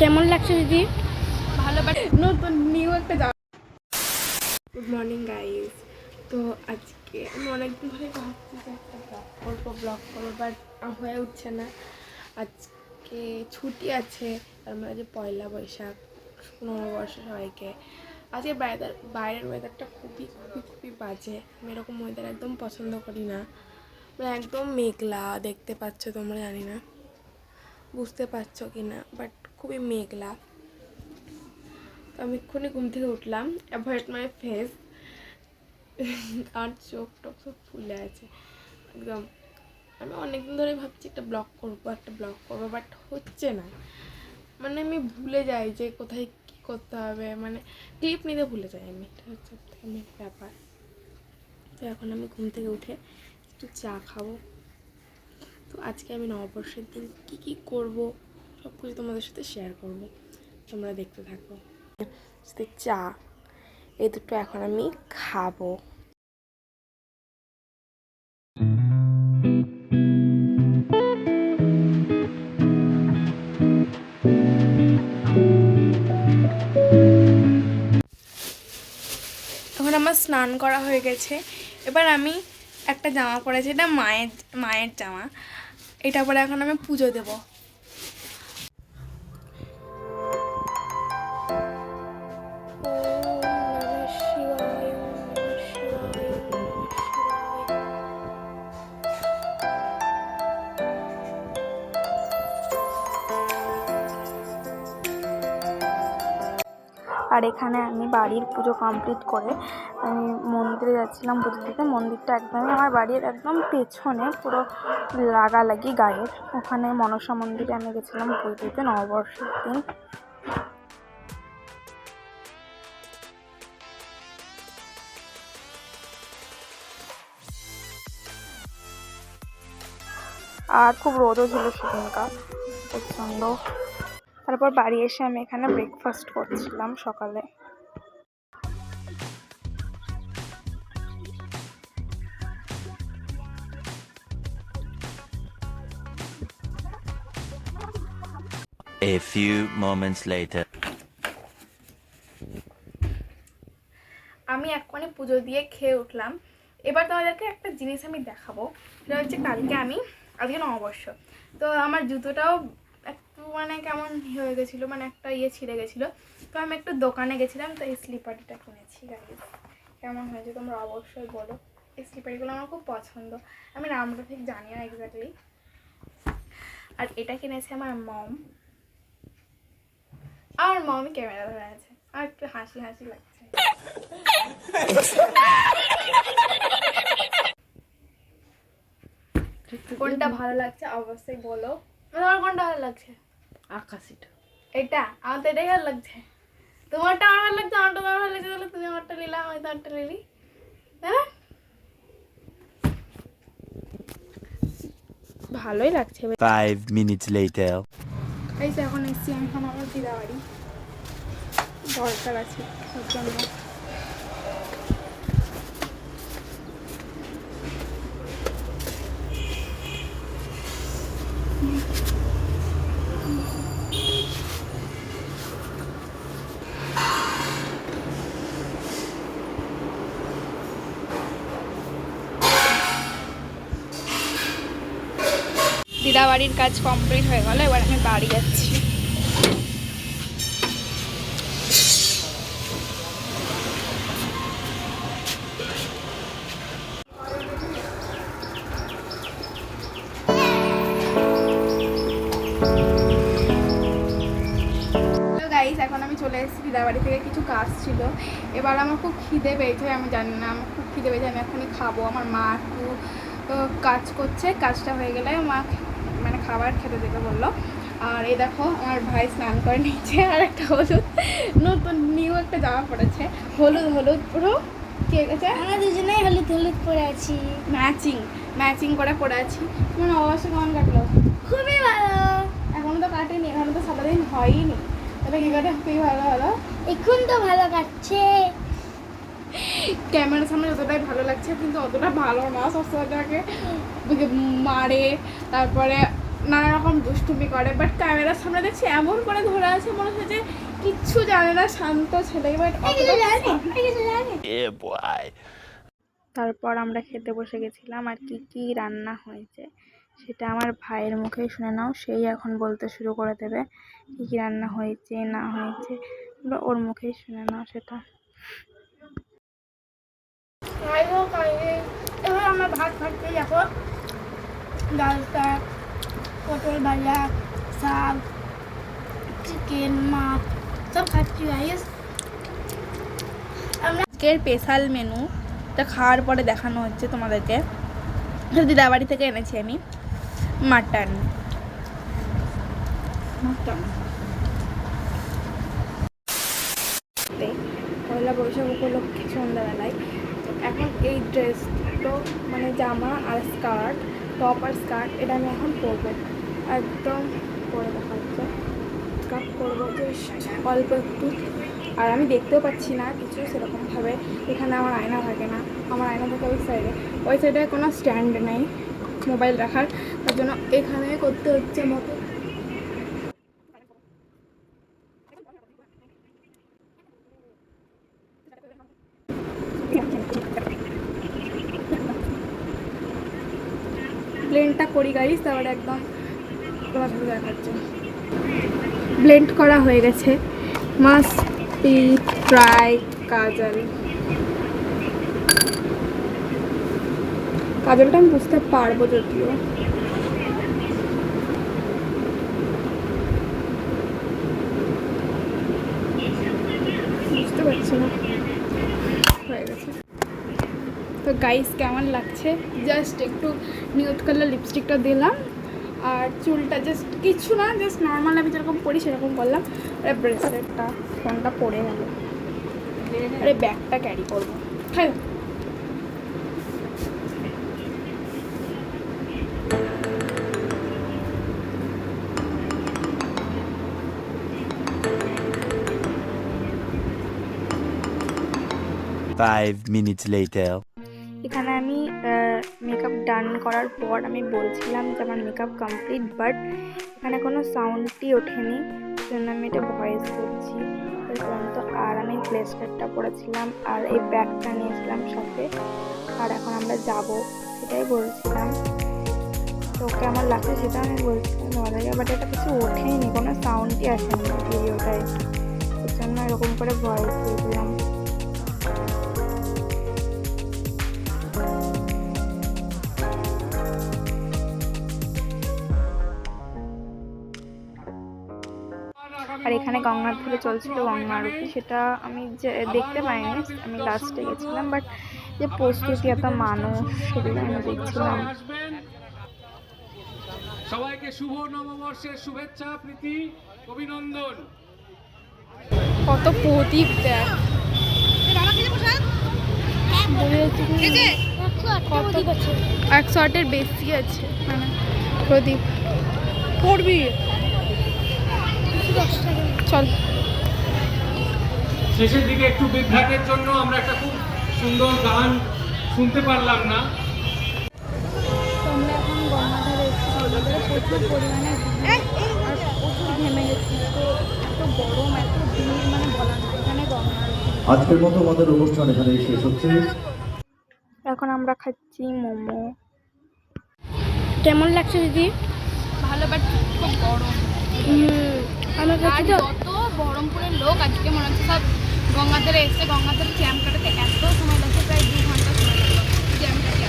কেমন লাগছে দিদি? ভালো নতুন নিউ একটা জামা গুড মর্নিং গাইস তো আজকে আমি অনেকদিন ধরে ভাবছি যে একটা ব্লগ করব ব্লগ করব বাট হয়ে উঠছে না। আজকে ছুটি আছে তার মানে যে পয়লা বৈশাখ নববর্ষ সবাইকে। আজকে বাইরের বাইরের ওয়েদারটা খুবই খুবই খুবই বাজে। আমি এরকম ওয়েদার একদম পছন্দ করি না। মানে একদম মেঘলা দেখতে পাচ্ছ তোমরা জানি না। বুঝতে পারছ কি না বাট খুবই মেঘলা। তো আমি এক্ষুনি ঘুম থেকে উঠলাম অ্যাভয়েড মাই ফেস আর চোখ টোক সব ফুলে আছে, একদম। আমি অনেকদিন ধরে ভাবছি একটা ব্লগ করব, একটা ব্লগ করব বাট হচ্ছে না। মানে আমি ভুলে যাই যে কোথায় কী করতে হবে মানে ক্লিপ নিতে ভুলে যাই আমি, এটা হচ্ছে ব্যাপার। তো এখন আমি ঘুম থেকে উঠে একটু চা খাব। তো আজকে আমি নববর্ষের দিন কী কী করব, সব কিছু তোমাদের সাথে শেয়ার করব। তোমরা দেখতে থাকো। চা, এই দুটো এখন আমি খাব। এখন আমার স্নান করা হয়ে গেছে। এবার আমি একটা জামা পরেছি, এটা মায়ের মায়ের জামা। এটা পরে এখন আমি পুজো দেবো। আর এখানে আমি বাড়ির পুজো কমপ্লিট করে আমি মন্দিরে যাচ্ছিলাম পুজো দিতে মন্দিরটা একদমই আমার বাড়ির একদম পেছনে, পুরো লাগালাগি গায়ের। ওখানে মনসা মন্দিরে আমি গেছিলাম পুজো দিতে নববর্ষের দিন। আর খুব রোদও ছিল সেদিনকার, প্রচণ্ড। তারপর বাড়ি এসে আমি এখানে ব্রেকফাস্ট করছিলাম সকালে। A few moments later. আমি এক্ষুনি পুজো দিয়ে খেয়ে উঠলাম। এবার তোমাদেরকে একটা জিনিস আমি দেখাবো। সেটা হচ্ছে কালকে আমি, আজকে নববর্ষ তো আমার জুতোটাও একটু মানে কেমন হয়ে গেছিল মানে একটা ইয়ে ছিঁড়ে গেছিল। তো আমি একটু দোকানে গেছিলাম, তো এই স্লিপারটা কিনেছি গাড়ি কেমন হয়েছে তোমরা অবশ্যই বলো। এই স্লিপারগুলো আমার খুব পছন্দ। আমি নামটা ঠিক জানি না এক্স্যাক্টলি আর এটা কিনেছে আমার মম আমার মমই ক্যামেরা ধরে আছে। আর একটু হাসি হাসি লাগছে। কোনটা ভালো লাগছে অবশ্যই বলো। তোমার কোনটা ভালো লাগছে? আকাশিটা। এটা? আমার তো এটাই ভালো লাগছে। তোমারটা আমার ভালো লাগছে আমারটা তোমার ভালো লাগছে তাহলে তুমি আমারটা নিলা আমি তোমারটা নিলি। ভালোই লাগছে। Five minutes later. এই যে এখন এসছি আমি এখন আমার দিদা বাড়ি দরকার আছে ওর জন্য দিদা বাড়ির কাজ কমপ্লিট হয়ে গেল, এবার আমি বাড়ি যাচ্ছি। এখন আমি চলে এসেছি দিদাবাড়ি থেকে, কিছু কাজ ছিল। এবার আমার খুব খিদে পেয়েছে, আমি জানি না, আমার খুব খিদে পেয়েছে, আমি এখনই খাব। আমার মা একটু কাজ করছে, কাজটা হয়ে গেলে মা খাবার খেতে দেবে বলল। আর এই দেখো আমার ভাই স্নান করে নিচ্ছে আর একটা হলুদ নতুন নিউ একটা জামা পড়েছে হলুদ হলুদ পুরো কে গেছে? আমরা দুজনেই হলুদ হলুদ পরে আছি। ম্যাচিং ম্যাচিং করে পড়ে আছি। তোমার অবশ্যই কেমন কাটলো? খুবই ভালো। এখনও তো কাটেনি এখনও তো সারাদিন হয়নি। তবে কি কাটে? খুবই ভালো ভালো। এখন তো ভালো কাটছে। ক্যামেরার সামনে যতটাই ভালো লাগছে কিন্তু অতটা ভালো না সবসময়টাকে মারে। তারপরে নানা রকম দুষ্টুমি করে বাট ক্যামেরার সামনে দেখছি এমন করে ধরে আছে মনে হচ্ছে যে কিচ্ছু জানে না শান্ত ছেলে বাট. তারপর আমরা খেতে বসে গেছিলাম আর কি কি রান্না হয়েছে সেটা আমার ভাইয়ের মুখেই শুনে নাও সেই এখন বলতে শুরু করে দেবে কী কী রান্না হয়েছে না হয়েছে তোমরা ওর মুখেই শুনে নাও সেটা। আমরা ভাত খাচ্ছি দেখো ডাল শাক পটল ভাজা শাক চিকেন মাছ, সব খাচ্ছি গাইস আজকের স্পেশাল মেনু তা খাওয়ার পরে দেখানো হচ্ছে তোমাদেরকে। দিদা বাড়ি থেকে এনেছি আমি মাটন মাটন পয়লা বৈশাখ উপলক্ষে সন্ধ্যাবেলায়। এখন এই ড্রেসটো মানে জামা আর স্কার্ট, টপ আর স্কার্ট, এটা আমি এখন পরবো। একদম পরে দেখা হচ্ছে স্কার্ট পরবো, জাস্ট অল্প একটু। আর আমি দেখতেও পাচ্ছি না কিছু সেরকমভাবে। এখানে আমার আয়না থাকে না। আমার আয়না থাকে ওই সাইডে ওই সাইডে কোনো স্ট্যান্ড নেই মোবাইল রাখার। তার জন্য এখানে করতে হচ্ছে মতো ব্লেন্ডটা করি গাইস তারপরে একদম তোমার দেখাচ্ছে। ব্লেন্ড করা হয়ে গেছে। Must be try kajal. কাজলটা আমি বুঝতে পারব যদিও। বুঝতে পারছি না হয়ে গেছে তো গাইস কেমন লাগছে? জাস্ট একটু নিউট কালার লিপস্টিকটা দিলাম। আর চুলটা জাস্ট কিছু না জাস্ট নর্মাল আমি যেরকম পরি সেরকম করলাম। আরে ব্রেসলেটটা ফোনটা পরে গেল আরে ব্যাগটা ক্যারি করব। হ্যাঁ। Five minutes later. এখানে আমি মেকআপ ডান করার পর আমি বলছিলাম যে আমার মেকআপ কমপ্লিট বাট এখানে কোনো সাউন্ডই ওঠেনি। জন্য আমি এটা ভয়েস করছি। পর্যন্ত আর আমি ব্লেসলেটটা পরেছিলাম, আর এই ব্যাগটা নিয়েছিলাম সাথে আর এখন আমরা যাব। সেটাই বলছিলাম। তো ওকে আমার লাগছে সেটা আমি বলছিলাম তোমাদেরকে বাট এটা কিছু ওঠেনি। কোনো সাউন্ডই আসেনি ভিডিওটায় এর জন্য এরকম করে ভয়েস দিয়েছিলাম এখানে গঙ্গার থেকে চলছিল গঙ্গা আরতি। সেটা আমি যে দেখতে পাইনি আমি লাস্টে গেছিলাম বাট যে প্রস্তুতি এত মানুষ সেগুলো আমি দেখছিলাম। সবাইকে শুভ নববর্ষের শুভেচ্ছা প্রীতি অভিনন্দন। কত প্রদীপ দেখ। একশো আটের বেশি আছে মানে প্রদীপ। পড়বি? চল। শেষের দিকে একটু বিভ্রাটের জন্য আমরা একটা খুব সুন্দর গান শুনতে পারলাম না। এখন গঙ্গাধারে প্রচুর পরিমাণে ভিড় আর প্রচুর ঘেমে গেছি। তো এত গরম এত ভিড় মানে না এখানে গঙ্গা আজকের মতো আমাদের অনুষ্ঠান এখানেই শেষ হচ্ছে। এখন আমরা খাচ্ছি মোমো। কেমন লাগছে দিদি? ভালো বাট খুব গরম। আমার যত বহরমপুরের লোক আজকে মনে হচ্ছে সব গঙ্গাধারে এসছে গঙ্গাধারে জ্যাম কাটাতে এত সময় লাগছে প্রায় দু ঘণ্টা সময় লাগল জ্যাম কাটে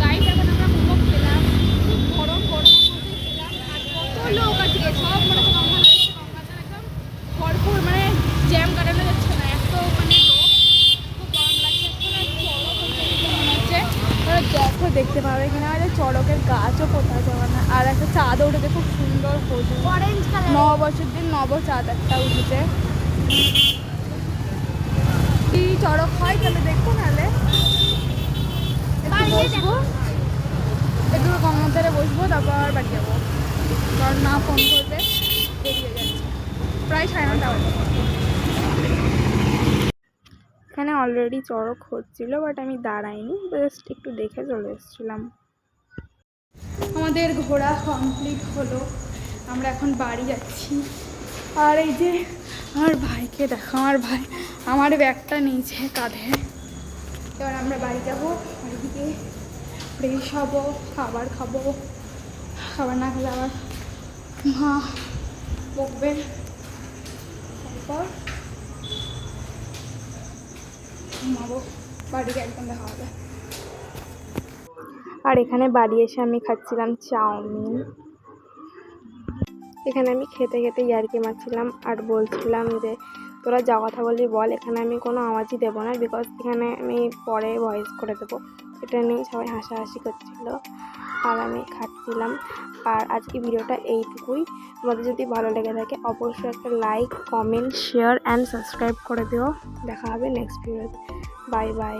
গাইস এখন আমরা মোমো খেলাম খুব গরম গরম মধ্যে খেলাম আর কত লোক আজকে সব মানে গঙ্গা নদীতে গঙ্গাতে একদম ভরপুর মানে জ্যাম কাটানো যাচ্ছে না এত মানে লোক খুব গরম লাগছে এখন আর চড়ক হচ্ছে মনে হচ্ছে তোমরা দেখো দেখতে পাবে এখানে আমাদের চড়কের গাছও কোথাও যাওয়া না আর একটা চাঁদ উঠেছে খুব সুন্দর ফটো অরেঞ্জ কালার নববর্ষের দিন নব চাঁদ একটা উঠেছে কি চড়ক হয় তাহলে দেখো নাহলে। বসবো। একটু গঙ্গাধারে আসব তারপর বাড়ি যাব। কারণ মা ফোন করবে বেরিয়ে যাচ্ছে। প্রায় সাড়ে নটা বাজে। এখানে অলরেডি চড়ক হচ্ছিল বাট আমি দাঁড়াইনি। জাস্ট একটু দেখে চলে এসেছিলাম। আমাদের ঘোরা কমপ্লিট হলো। আমরা এখন বাড়ি যাচ্ছি। আর এই যে আমার ভাইকে দেখো, আমার ভাই, আমার ব্যাগটা নিয়েছে কাঁধে। এবার আমরা বাড়ি যাব, বাড়ি থেকে ফ্রেশ হব, খাবার খাব। খাবার না খেলে আবার মা বকবে। তারপর ঘুমাবো বাড়িতে একদম দেখা হবে। আর এখানে বাড়ি এসে আমি খাচ্ছিলাম চাউমিন। এখানে আমি খেতে খেতে ইয়ার্কি মারছিলাম আর বলছিলাম যে, তোরা যা কথা বলবি বল, এখানে আমি কোনো আওয়াজই দেবো না বিকজ এখানে আমি পরে ভয়েস করে দেবো। এটা নিয়ে সবাই হাসাহাসি করছিল আর আমি খাচ্ছিলাম। আর আজকে ভিডিওটা এইটুকুই। তোমাদের যদি ভালো লেগে থাকে, অবশ্যই একটা like comment share and subscribe করে দিও। দেখা হবে নেক্সট ভিডিওতে বাই বাই